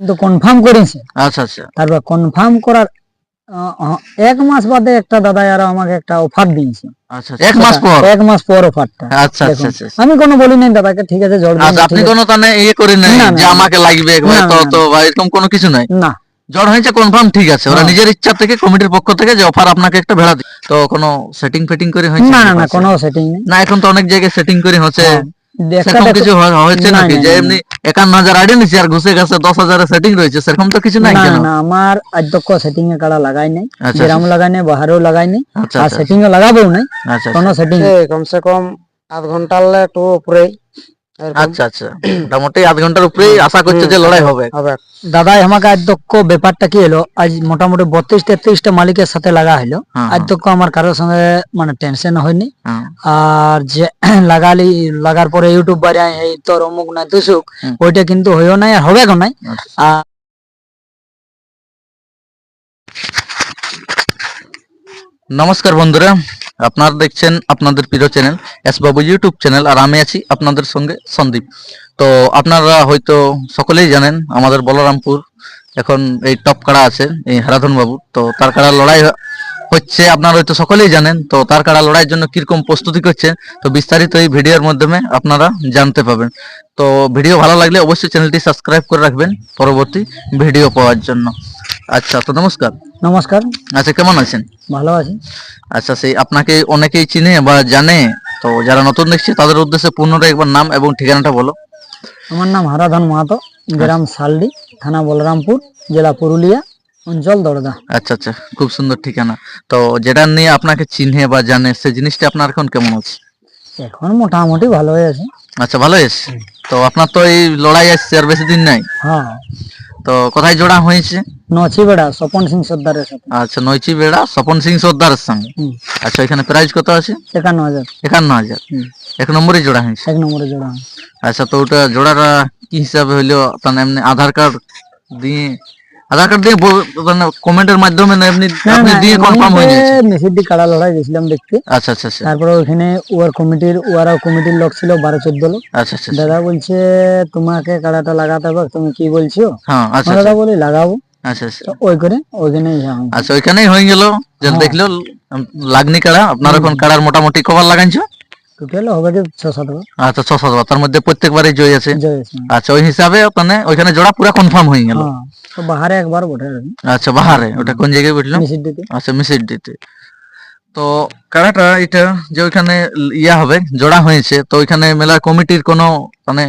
কিন্তু কনফার্ম করেছে। আচ্ছা আচ্ছা। তারপর কনফার্ম করার এক মাস বাদে একটা দাদা আরও আমাকে একটা অফার দিয়েছে। আচ্ছা এক মাস পর? এক মাস পর অফারটা আচ্ছা আচ্ছা আচ্ছা আমি কোনো বলি নাই দাদাকে ঠিক আছে জল আচ্ছা আপনি কোনো তাহলে ইয়ে করে নাই যে আমাকে লাগবে তো তো বা এরকম কোনো কিছু নাই? না। জ্বর হয়েছে কনফার্ম ঠিক আছে। ওরা হ্যাঁ। নিজের ইচ্ছা থেকে কমিটির পক্ষ থেকে যে অফার আপনাকে একটা ভেড়া দি তো কোনো সেটিং ফেটিং করে হয়েছে না না? কোনো সেটিং না এখন তো অনেক জায়গায় সেটিং করে হচ্ছে। কিছু হয়েছে নাকি? যে এমনি একান্ন হাজার আইডি নিচ্ছে আর ঘুষে গেছে দশ হাজারের সেটিং রয়েছে সেরকম তো কিছু নাই না কেন? না আমার আদ্যক্ষ সেটিং এ কাড়া লাগাই নাই আচ্ছা গ্রাম লাগাই নাই বাহারেও লাগাই নাই আচ্ছা আর আচ্ছা সেটিং এ লাগাবেও নাই আচ্ছা কোনো সেটিং কমসে কম আধ ঘণ্টার একটু উপরে আচ্ছা আচ্ছা। মোটামুটি আধ ঘণ্টার উপরেই আশা করছে যে লড়াই হবে। হবে। দাদা আমাকে আদ্যক্ষ ব্যাপারটা কি হলো আজ মোটামুটি বত্রিশ তেত্রিশটা মালিকের সাথে লাগা হলো। হ্যাঁ, আদ্যক্ষ আমার কারোর সঙ্গে মানে টেনশন হয়নি। হ্যাঁ, আর যে লাগালি লাগার পরে ইউটিউব এই তোর অমুক না তুসুক ওইটা কিন্তু হইও নাই আর হবে নাই? আচ্ছা। আর নমস্কার বন্ধুরা। আপনারা দেখছেন আপনাদের প্রিয় channel S Babu YouTube channel, আর আমি আছি আপনাদের সঙ্গে সন্দীপ। তো আপনারা হয়তো সকলেই জানেন, আমাদের বলরামপুর এখন এই টপ কাড়া আছে, এই হারাধন বাবু। তো তার কাড়া লড়াই হচ্ছে, আপনারা হয়তো সকলেই জানেন, তো তার কাড়া লড়াইয়ের জন্য কীরকম প্রস্তুতি করছে তো বিস্তারিত এই ভিডিওর মাধ্যমে আপনারা জানতে পাবেন। তো ভিডিও ভালো লাগলে অবশ্যই চ্যানেলটি সাবস্ক্রাইব করে রাখবেন, পরবর্তী ভিডিও পাওয়ার জন্য। আচ্ছা তো নমস্কার। নমস্কার। আচ্ছা কেমন আছেন? ভালো আছি। আচ্ছা সেই আপনাকে অনেকেই চিনে বা জানে তো যারা নতুন দেখছে তাদের উদ্দেশ্যে পুনরায় একবার নাম এবং ঠিকানাটা বলো। আমার নাম হারাধন মাহাতো গ্রাম শালডি থানা বলরামপুর জেলা পুরুলিয়া অঞ্চল দড়দা আচ্ছা আচ্ছা খুব সুন্দর ঠিকানা। তো যেটা নিয়ে আপনাকে চিনে বা জানে সেই জিনিসটা আপনার এখন কেমন আছে? এখন মোটামুটি ভালো হয়ে আছে। আচ্ছা ভালো এসছে তো আপনার তো এই লড়াই আসছে আর বেশি দিন নাই? হ্যাঁ। তো কোথায় জোড়া হয়েছে? নচি বেড়া স্বপন সিং সর্দারের সাথে। আচ্ছা নচি বেড়া স্বপন সিং সর্দারের সঙ্গে। আচ্ছা এখানে প্রাইস কত আছে? একান্ন হাজার। একান্ন হাজার। এক নম্বরে জোড়া হয়েছে? এক নম্বরে জোড়া আচ্ছা তো ওটা জোড়াটা কি হিসাবে হইল? তার এমনি আধার কার্ড দিয়ে আধার কার্ড দিয়ে কমেন্টের মাধ্যমে না এমনি আপনি দিয়ে কনফার্ম হয়ে গেছে মেসিডি কাড়া লড়াই গেছিলাম দেখতে। আচ্ছা আচ্ছা আচ্ছা। তারপরে ওখানে ওয়ার কমিটির ওয়ারা কমিটির লোক ছিল বারো চোদ্দ লোক। আচ্ছা আচ্ছা আচ্ছা। দাদা বলছে তোমাকে কাড়াটা লাগাতে হবে তুমি কি বলছো? হ্যাঁ আচ্ছা আচ্ছা দাদা বলি লাগাবো। আচ্ছা আচ্ছা। ওই করে ওইখানে আচ্ছা ওইখানেই হয়ে গেল। যে হ্যাঁ। দেখল লাগনি কাড়া। আপনার এখন কাড়ার মোটামুটি কবার লাগাইছো? টোটাল হবে যে ছ সাত আচ্ছা ছ সাত তার মধ্যে প্রত্যেকবারই জয় আছে? আচ্ছা ওই হিসাবে মানে ওইখানে জোড়া পুরো কনফার্ম হয়ে গেল। তো বাহারে একবার বটে আচ্ছা বাহারে। ওটা কোন জায়গায় বুঝলাম আচ্ছা মিসের দিতে তো কারাটা এটা যে ওইখানে ইয়া হবে জোড়া হয়েছে তো ওইখানে মেলা কমিটির কোনো মানে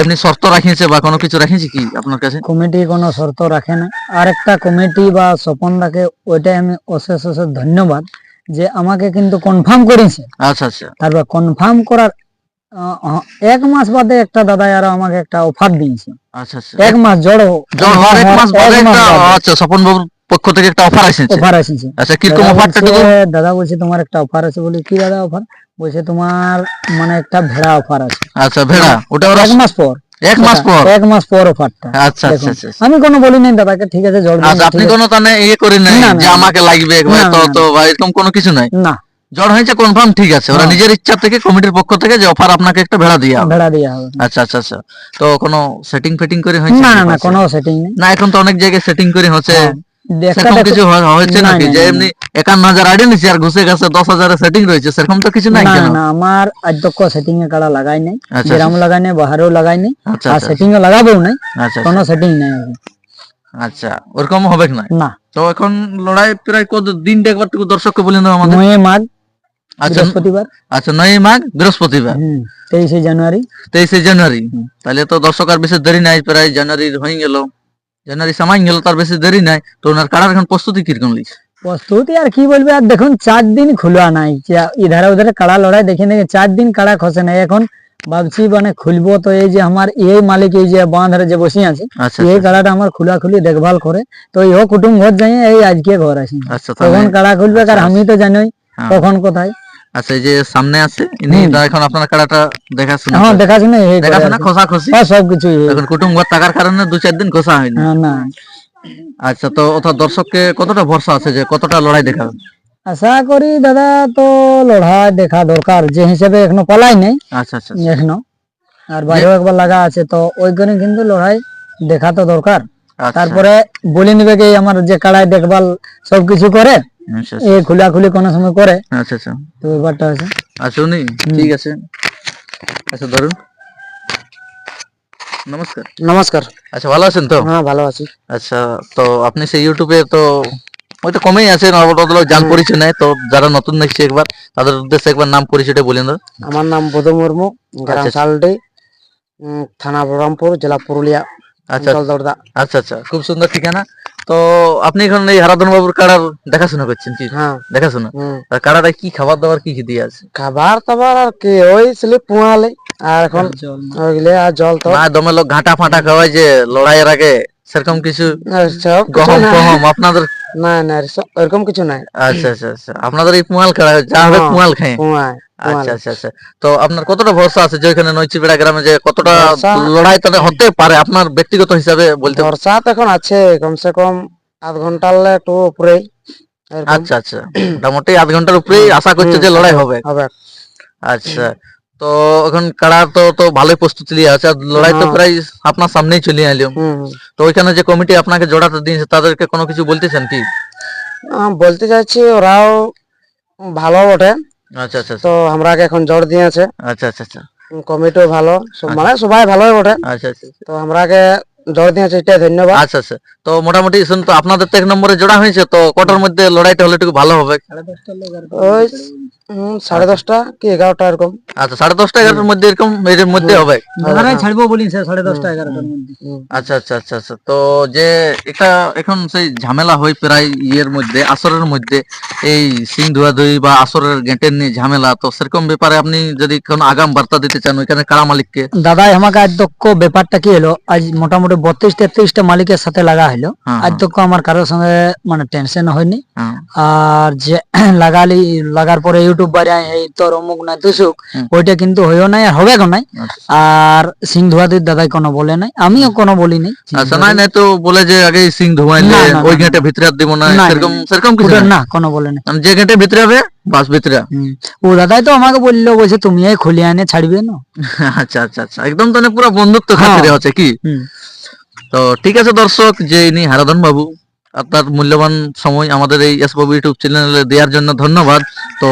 এমনি শর্ত রাখিয়েছে বা কোনো কিছু রাখিয়েছে কি আপনার কাছে? কমিটি কোনো শর্ত রাখে না। আর একটা কমিটি বা স্বপন রাখে ওইটাই আমি অশেষ অশেষ ধন্যবাদ। যে আমাকে কিন্তু কনফার্ম করেছে। আচ্ছা আচ্ছা। তারপর কনফার্ম করার এক মাস বাদে একটা দাদা আর আমাকে একটা অফার দিয়েছে। আচ্ছা আচ্ছা। এক মাস জড়ো জ্বর হওয়ার এক মাস বাদে একটা আচ্ছা স্বপন বাবুর পক্ষ থেকে একটা অফার এসেছে। অফার এসেছে। আচ্ছা কীরকম অফারটা দাদা বলছে তোমার একটা অফার আছে বলি কি দাদা অফার বলছে তোমার মানে একটা ভেড়া অফার আছে। আচ্ছা ভেড়া ওটা এক মাস পর। এক মাস পর? এক মাস পর অফারটা আচ্ছা আচ্ছা। আচ্ছা আচ্ছা। আমি কোনো বলি নাই দাদাকে ঠিক আছে জল আচ্ছা আপনি কোনো তাহলে ইয়ে করে নাই যে আমাকে লাগবে একবার তো তো বা এরকম কোনো কিছু নাই? না। জ্বর হয়েছে কনফার্ম ঠিক আছে। ওরা হ্যাঁ। নিজের ইচ্ছা থেকে কমিটির পক্ষ থেকে যে অফার আপনাকে একটা ভেড়া দিয়ে ভেড়া দিয়া হবে। আচ্ছা আচ্ছা আচ্ছা। তো কোনো সেটিং ফেটিং করে হয়েছে না না না কোনো সেটিং না এখন তো অনেক জায়গায় সেটিং করে হচ্ছে। দেখা সেরকম দেখো- কিছু হয়েছে নাকি? যে এমনি একান্ন হাজার আইডি নিচ্ছে আর ঘুষে গেছে দশ হাজারের সেটিং রয়েছে সেরকম তো কিছু নাই কেন? না আমার আদ্যক্ষ সেটিং এ কাড়া লাগাই নাই গ্রাম লাগাই নাই বাহারেও লাগাই নাই আর সেটিং এ লাগাবো নাই কোনো সেটিং নাই। আচ্ছা ওরকম হবে না না। তো এখন লড়াই প্রায় কত দিন একবার টুকু দর্শককে বলে দাও আমাদের? নয় মাঘ আচ্ছা বৃহস্পতিবার। আচ্ছা নয় মাঘ বৃহস্পতিবার। তেইশে জানুয়ারি। তেইশে জানুয়ারি। তাহলে তো দর্শক আর বেশি দেরি নাই প্রায় জানুয়ারি হয়ে গেল। জানুয়ারি তার বেশি দেরি নাই তো ওনার এখন প্রস্তুতি কীরকম লিখছে? প্রস্তুতি আর কি বলবে আর দেখুন চার দিন খোলা নাই। কাড়া লড়াই দেখে দেখে চার দিন কাড়া খসে নাই। এখন ভাবছি মানে খুলবো তো এই যে আমার এই মালিক এই যে বাঁধারে যে বসে আছে আচ্ছা এই আচ্ছা, কাড়াটা আমার খোলা খুলি দেখভাল করে তো ইহো কুটুম ঘর যাই এই আজকে ঘর আসি আচ্ছা তখন কাড়া খুলবে আর আমি তো জানোই হ্যাঁ। কখন কোথায়? আচ্ছা এই যে সামনে আছে ইনি এখন আপনার কাড়াটা দেখাশোনা হ্যাঁ। দেখাশোনা দেখাশোনা খোসা খসি হ্যাঁ সব কিছু। এখন থাকার কারণে দু চার দিন খোসা হয়নি। হ্যাঁ না। আচ্ছা তো অর্থাৎ দর্শককে কতটা ভরসা আছে যে কতটা লড়াই দেখাবে? আশা করি দাদা তো লড়াই দেখা দরকার যে হিসেবে এখনও পালাই নেই। আচ্ছা আচ্ছা এখনও। আর বাইরেও একবার লাগা আছে তো ওই করে কিন্তু লড়াই দেখা তো দরকার। আচ্ছা। তারপরে বলে নিবে কি আমার যে কাড়ায় দেখভাল সবকিছু করে আচ্ছা এ খোলাখুলি কোনো সময় করে? আচ্ছা আচ্ছা। তো ব্যাপারটা আছে আচ্ছা উনি ঠিক আছে। আচ্ছা ধরুন। নমস্কার। নমস্কার। আচ্ছা ভালো আছেন তো? হ্যাঁ ভালো আছি। আচ্ছা তো আপনি সেই ইউটিউবে তো হয়তো কমেই আছেন অত লোক জান পরিচয় নাই। তো যারা নতুন দেখছে একবার তাদের উদ্দেশ্যে একবার নাম পরিচয়টা বলেন দাও আমার নাম বোধ মুর্মু গ্রাম আচ্ছা। থানা বহরমপুর জেলা পুরুলিয়া আচ্ছা আচ্ছা আচ্ছা। খুব সুন্দর ঠিকানা। তো আপনি এখন এই হারাধন বাবুর কাড়ার দেখাশোনা করছেন কি? হ্যাঁ। দেখাশোনা। আর কাড়াটা কি খাবার দাবার কি কি দিয়ে আছে? খাবার দাবার আর কি ওই ছেলে পোয়ালে আর এখন ওইগুলো আর জল তো। না দমে লোক ঘাটা ফাটা খাওয়াই যে লড়াইয়ের আগে সেরকম কিছু গহম ফহম আপনাদের না না এরকম কিছু নাই আচ্ছা আচ্ছা আচ্ছা। আপনাদের এই পুয়াল কাড়া যা হবে হ্যাঁ। পুয়াল খায়। আচ্ছা আচ্ছা আচ্ছা। তো আপনার কতটা ভরসা আছে যে ওইখানে নৈচিবেড়া গ্রামে যে কতটা লড়াই তাদের হতে পারে আপনার ব্যক্তিগত হিসাবে বলতে বর্ষাত এখন আছে কমসে কম আধ ঘণ্টার একটু উপরে আচ্ছা আচ্ছা। মোটামুটি আধ ঘণ্টার উপরেই আশা করছে যে লড়াই হবে। হবে। আচ্ছা। তো এখন কাড়ার তো তো ভালোই প্রস্তুতি নিয়ে আছে আর লড়াই তো হ্যাঁ। প্রায় আপনার সামনেই চলে এলো। তো ওইখানে যে কমিটি আপনাকে জোড়াতে দিয়েছে তাদেরকে কোনো কিছু বলতেছেন কি? বলতে চাইছি ওরাও ভালো বটে। আচ্ছা আচ্ছা আচ্ছা। তো আমরাকে এখন জোর দিয়েছে আচ্ছা আচ্ছা আচ্ছা। কমিটিও ভালো। সব- মানে সবাই ভালোই বটে। আচ্ছা আচ্ছা আচ্ছা। তো আমরাকে জোর দিয়েছে এটা ধন্যবাদ। আচ্ছা আচ্ছা। তো মোটামুটি শুন তো আপনাদের তো এক নম্বরে জোড়া হয়েছে তো কটার মধ্যে লড়াইটা হলে একটু ভালো হবে? ওই সাড়ে দশটা কি এগারোটা এরকম? আচ্ছা সাড়ে দশটা এগারোটার মধ্যে এরকম এর মধ্যে হবে? ছাড়বো বলি স্যার সাড়ে দশটা এগারোটার আচ্ছা আচ্ছা আচ্ছা আচ্ছা। তো যে এটা এখন সেই ঝামেলা হয় প্রায় ইয়ের মধ্যে আসরের মধ্যে এই সিং ধুয়াধুয়ি বা আসরের গেটের নিয়ে ঝামেলা তো সেরকম ব্যাপারে আপনি যদি কোনো আগাম বার্তা দিতে চান ওইখানে কারা মালিককে? দাদাই আমাকে আজ দক্ষ ব্যাপারটা কি এলো আজ মোটামুটি বত্রিশ তেত্রিশটা মালিকের সাথে লাগা হলো হ্যাঁ, আজ দক্ষ আমার কারোর সঙ্গে মানে টেনশন হয়নি হ্যাঁ, আর যে লাগালি লাগার পরে ইউটিউব বাড়ি এই তোর অমুক নাই তুসুক ওইটা কিন্তু হইও নাই আর হবে নাই। আচ্ছা। আর সিং ধুয়াদির দাদাই কোনো বলে নাই। আমিও কোনো বলি নাই। আচ্ছা নাই নাই তো বলে যে আগে সিং না, ওই গেটে ভিতরে আর দিব না সেরকম সেরকম কিছু না কোনো বলে নাই। যে গেটে ভিতরে হবে বাস ভিতরে ও দাদাই তো আমাকে বলল বলছে তুমি এই খুলে আনে ছাড়বে না? আচ্ছা আচ্ছা আচ্ছা। একদম তো পুরো বন্ধুত্ব খাতিরে হ্যাঁ। হচ্ছে কি। তো ঠিক আছে দর্শক, যে ইনি হারাধন বাবু, আপনার মূল্যবান সময় আমাদের এই এস বাবু ইউটিউব চ্যানেলে দেওয়ার জন্য ধন্যবাদ। তো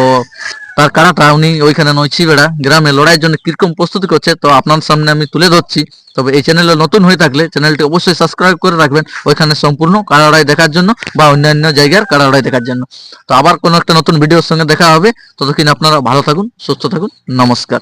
তার কারাটা উনি ওইখানে নইছি বেড়া গ্রামে লড়াইয়ের জন্য কীরকম প্রস্তুতি করছে, তো আপনার সামনে আমি তুলে ধরছি। তবে এই চ্যানেলে নতুন হয়ে থাকলে চ্যানেলটি অবশ্যই সাবস্ক্রাইব করে রাখবেন, ওইখানে সম্পূর্ণ কারাড়াই দেখার জন্য বা অন্যান্য জায়গার কারাড়াই দেখার জন্য। তো আবার কোনো একটা নতুন ভিডিওর সঙ্গে দেখা হবে। ততক্ষণ আপনারা ভালো থাকুন, সুস্থ থাকুন, নমস্কার।